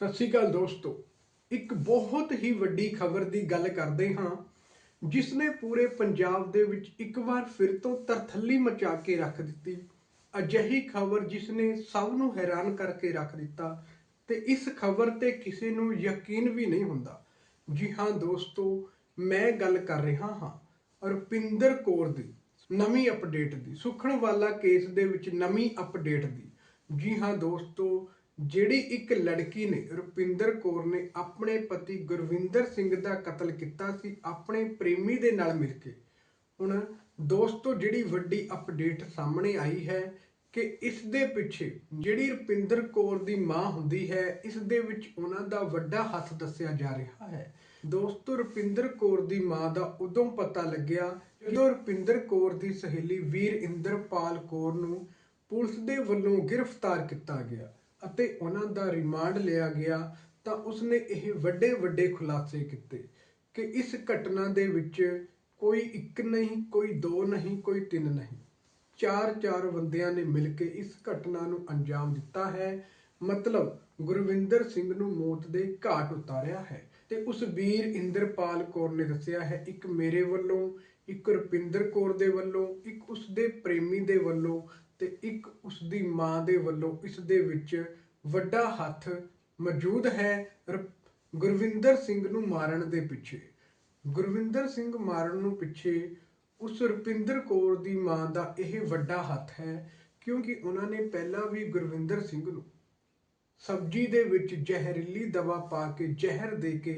ਸਤਿ ਸ਼੍ਰੀ ਅਕਾਲ ਦੋਸਤੋ। ਇੱਕ ਬਹੁਤ ਹੀ ਵੱਡੀ ਖਬਰ ਦੀ ਗੱਲ ਕਰਦੇ ਹਾਂ ਜਿਸ ਨੇ ਪੂਰੇ ਪੰਜਾਬ ਦੇ ਵਿੱਚ ਇੱਕ ਵਾਰ ਫਿਰ ਤੋਂ ਤਰਥੱਲੀ ਮਚਾ ਕੇ ਰੱਖ ਦਿੱਤੀ। ਅਜਿਹੀ ਖਬਰ ਜਿਸ ਨੇ ਸਭ ਨੂੰ ਹੈਰਾਨ ਕਰਕੇ ਰੱਖ ਦਿੱਤਾ ਤੇ ਇਸ ਖਬਰ ਤੇ ਕਿਸੇ ਨੂੰ ਯਕੀਨ ਵੀ ਨਹੀਂ ਹੁੰਦਾ। ਜੀ ਹਾਂ ਦੋਸਤੋ, ਮੈਂ ਗੱਲ ਕਰ ਰਿਹਾ ਹਾਂ ਰੁਪਿੰਦਰ ਕੌਰ ਦੀ, ਨਵੀਂ ਅਪਡੇਟ ਦੀ ਸੁਖਣ ਵਾਲਾ ਕੇਸ ਦੇ ਵਿੱਚ ਨਵੀਂ ਅਪਡੇਟ ਦੀ। ਜੀ ਹਾਂ ਦੋਸਤੋ ਜਿਹੜੀ ਇੱਕ ਲੜਕੀ ਨੇ, ਰੁਪਿੰਦਰ ਕੌਰ ਨੇ ਆਪਣੇ ਪਤੀ ਗੁਰਵਿੰਦਰ ਸਿੰਘ ਦਾ ਕਤਲ ਕੀਤਾ ਸੀ, ਆਪਣੇ ਪ੍ਰੇਮੀ ਦੇ ਨਾਲ ਮਿਲ ਕੇ। ਹੁਣ ਦੋਸਤੋ, ਜਿਹੜੀ ਵੱਡੀ ਅਪਡੇਟ ਸਾਹਮਣੇ ਆਈ ਹੈ ਕਿ ਇਸ ਦੇ ਪਿੱਛੇ ਜਿਹੜੀ ਰੁਪਿੰਦਰ ਕੌਰ ਦੀ ਮਾਂ ਹੁੰਦੀ ਹੈ, ਇਸ ਦੇ ਵਿੱਚ ਉਹਨਾਂ ਦਾ ਵੱਡਾ ਹੱਥ ਦੱਸਿਆ ਜਾ ਰਿਹਾ ਹੈ। ਦੋਸਤੋ, ਰੁਪਿੰਦਰ ਕੌਰ ਦੀ ਮਾਂ ਦਾ ਉਦੋਂ ਪਤਾ ਲੱਗਿਆ ਜਦੋਂ ਰੁਪਿੰਦਰ ਕੌਰ ਦੀ ਸਹੇਲੀ ਵੀਰ ਇੰਦਰਪਾਲ ਕੌਰ ਨੂੰ ਪੁਲਿਸ ਦੇ ਵੱਲੋਂ ਗ੍ਰਿਫਤਾਰ ਕੀਤਾ ਗਿਆ। ਅਤੇ ਉਹਨਾਂ ਦਾ ਰਿਮਾਂਡ ਲਿਆ ਗਿਆ ਤਾਂ ਉਸਨੇ ਇਹ ਵੱਡੇ ਵੱਡੇ ਖੁਲਾਸੇ ਕੀਤੇ ਕਿ ਇਸ ਘਟਨਾ ਦੇ ਵਿੱਚ ਕੋਈ ਇੱਕ ਨਹੀਂ, ਕੋਈ ਦੋ ਨਹੀਂ, ਕੋਈ ਤਿੰਨ ਨਹੀਂ। ਚਾਰ ਚਾਰ ਬੰਦਿਆਂ ਨੇ ਮਿਲ ਕੇ ਇਸ ਘਟਨਾ ਨੂੰ ਅੰਜਾਮ ਦਿੱਤਾ ਹੈ। ਮਤਲਬ ਗੁਰਵਿੰਦਰ ਸਿੰਘ ਨੂੰ ਮੌਤ ਦੇ ਘਾਟ ਉਤਾਰਿਆ ਹੈ ਤੇ ਉਸ ਵੀਰ ਇੰਦਰਪਾਲ ਕੌਰ ਨੇ ਦੱਸਿਆ ਹੈ, ਇੱਕ ਮੇਰੇ ਵੱਲੋਂ, ਇੱਕ ਰੁਪਿੰਦਰ ਕੌਰ ਦੇ ਵੱਲੋਂ, ਇੱਕ ਉਸ ਦੇ ਪ੍ਰੇਮੀ ਦੇ ਵੱਲੋਂ ਤੇ ਇੱਕ ਉਸ ਦੀ ਮਾਂ ਦੇ ਵੱਲੋਂ ਇਸ ਦੇ ਵਿੱਚ ਵੱਡਾ ਹੱਥ ਮੌਜੂਦ ਹੈ ਗੁਰਵਿੰਦਰ ਸਿੰਘ ਨੂੰ ਮਾਰਨ ਦੇ ਪਿੱਛੇ। ਗੁਰਵਿੰਦਰ ਸਿੰਘ ਮਾਰਨ ਨੂੰ ਪਿੱਛੇ ਉਸ ਰੁਪਿੰਦਰ ਕੌਰ ਦੀ ਮਾਂ ਦਾ ਇਹ ਵੱਡਾ ਹੱਥ ਹੈ, ਕਿਉਂਕਿ ਉਹਨਾਂ ਨੇ ਪਹਿਲਾਂ ਵੀ ਗੁਰਵਿੰਦਰ ਸਿੰਘ ਨੂੰ ਸਬਜ਼ੀ ਦੇ ਵਿੱਚ ਜ਼ਹਿਰੀਲੀ ਦਵਾ ਪਾ ਕੇ ਜ਼ਹਿਰ ਦੇ ਕੇ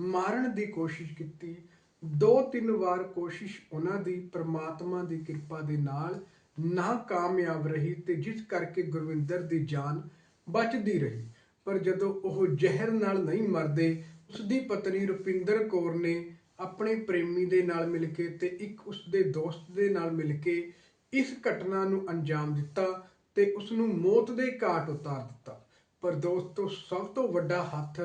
ਮਾਰਨ ਦੀ ਕੋਸ਼ਿਸ਼ ਕੀਤੀ। ਦੋ ਤਿੰਨ ਵਾਰ ਕੋਸ਼ਿਸ਼ ਉਹਨਾਂ ਦੀ, ਪ੍ਰਮਾਤਮਾ ਦੀ ਕਿਰਪਾ ਦੇ ਨਾਲ ਨਾਕਾਮਯਾਬ ਰਹੀ ਤੇ ਜਿਸ ਕਰਕੇ ਗੁਰਵਿੰਦਰ ਦੀ ਜਾਨ ਬਚਦੀ ਰਹੀ। ਪਰ ਜਦੋਂ ਉਹ ਜ਼ਹਿਰ ਨਾਲ ਨਹੀਂ ਮਰਦੇ ਉਸ ਦੀ ਪਤਨੀ ਰੁਪਿੰਦਰ ਕੌਰ ਨੇ ਆਪਣੇ ਪ੍ਰੇਮੀ ਦੇ ਨਾਲ ਮਿਲ ਕੇ ਤੇ ਇੱਕ ਉਸ ਦੇ ਦੋਸਤ ਦੇ ਨਾਲ ਮਿਲ ਕੇ ਇਸ ਘਟਨਾ ਨੂੰ ਅੰਜਾਮ ਦਿੱਤਾ ਤੇ ਉਸ ਨੂੰ ਮੌਤ ਦੇ ਘਾਟ ਉਤਾਰ ਦਿੱਤਾ। ਪਰ ਦੋਸਤੋ, ਸਭ ਤੋਂ ਵੱਡਾ ਹੱਥ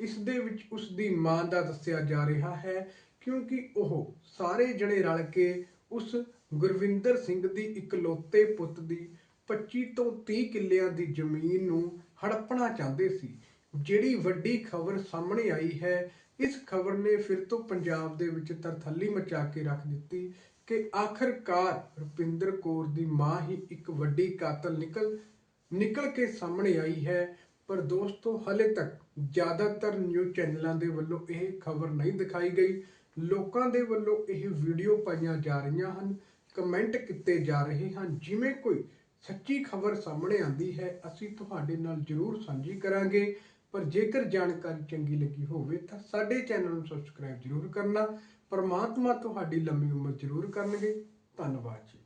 ਇਸ ਦੇ ਵਿੱਚ ਉਸ ਦੀ ਮਾਂ ਦਾ ਦੱਸਿਆ ਜਾ ਰਿਹਾ ਹੈ ਕਿਉਂਕਿ ਉਹ ਸਾਰੇ ਜਣੇ ਰਲ ਕੇ ਉਸ ਗੁਰਵਿੰਦਰ ਸਿੰਘ ਦੀ ਇਕਲੌਤੇ ਪੁੱਤ ਦੀ 25 ਤੋਂ 30 ਕਿੱਲਿਆਂ ਦੀ ਜ਼ਮੀਨ ਨੂੰ ਹੜਪਣਾ ਚਾਹੁੰਦੇ ਸੀ। ਜਿਹੜੀ ਵੱਡੀ ਖਬਰ ਸਾਹਮਣੇ ਆਈ ਹੈ, ਇਸ ਖਬਰ ਨੇ ਫਿਰ ਤੋਂ ਪੰਜਾਬ ਦੇ ਵਿੱਚ ਤਰਥੱਲੀ ਮਚਾ ਕੇ ਰੱਖ ਦਿੱਤੀ ਕਿ ਆਖਰਕਾਰ ਰੁਪਿੰਦਰ ਕੌਰ ਦੀ ਮਾਂ ਹੀ ਇੱਕ ਵੱਡੀ ਕਾਤਲ ਨਿਕਲ ਨਿਕਲ ਕੇ ਸਾਹਮਣੇ ਆਈ ਹੈ। ਪਰ ਦੋਸਤੋ, ਹਲੇ ਤੱਕ ਜ਼ਿਆਦਾਤਰ ਨਿਊਜ਼ ਚੈਨਲਾਂ ਦੇ ਵੱਲੋਂ ਇਹ ਖਬਰ ਨਹੀਂ ਦਿਖਾਈ ਗਈ। ਲੋਕਾਂ ਦੇ ਵੱਲੋਂ ਇਹ ਵੀਡੀਓ ਪਾਈਆਂ ਜਾ ਰਹੀਆਂ ਹਨ, ਕਮੈਂਟ ਕੀਤੇ ਜਾ ਰਹੇ ਹਨ, ਜਿਵੇਂ ਕੋਈ ਸੱਚੀ ਖਬਰ ਸਾਹਮਣੇ ਆਂਦੀ ਹੈ, ਅਸੀਂ ਤੁਹਾਡੇ ਨਾਲ ਜ਼ਰੂਰ ਸਾਂਝੀ ਕਰਾਂਗੇ। ਪਰ ਜੇਕਰ ਜਾਣਕਾਰੀ ਚੰਗੀ ਲੱਗੀ ਹੋਵੇ ਤਾਂ ਸਾਡੇ ਚੈਨਲ ਨੂੰ ਸਬਸਕ੍ਰਾਈਬ ਜ਼ਰੂਰ ਕਰਨਾ, ਪਰਮਾਤਮਾ ਤੁਹਾਡੀ ਲੰਮੀ ਉਮਰ ਜ਼ਰੂਰ ਕਰਨਗੇ। ਧੰਨਵਾਦ ਜੀ।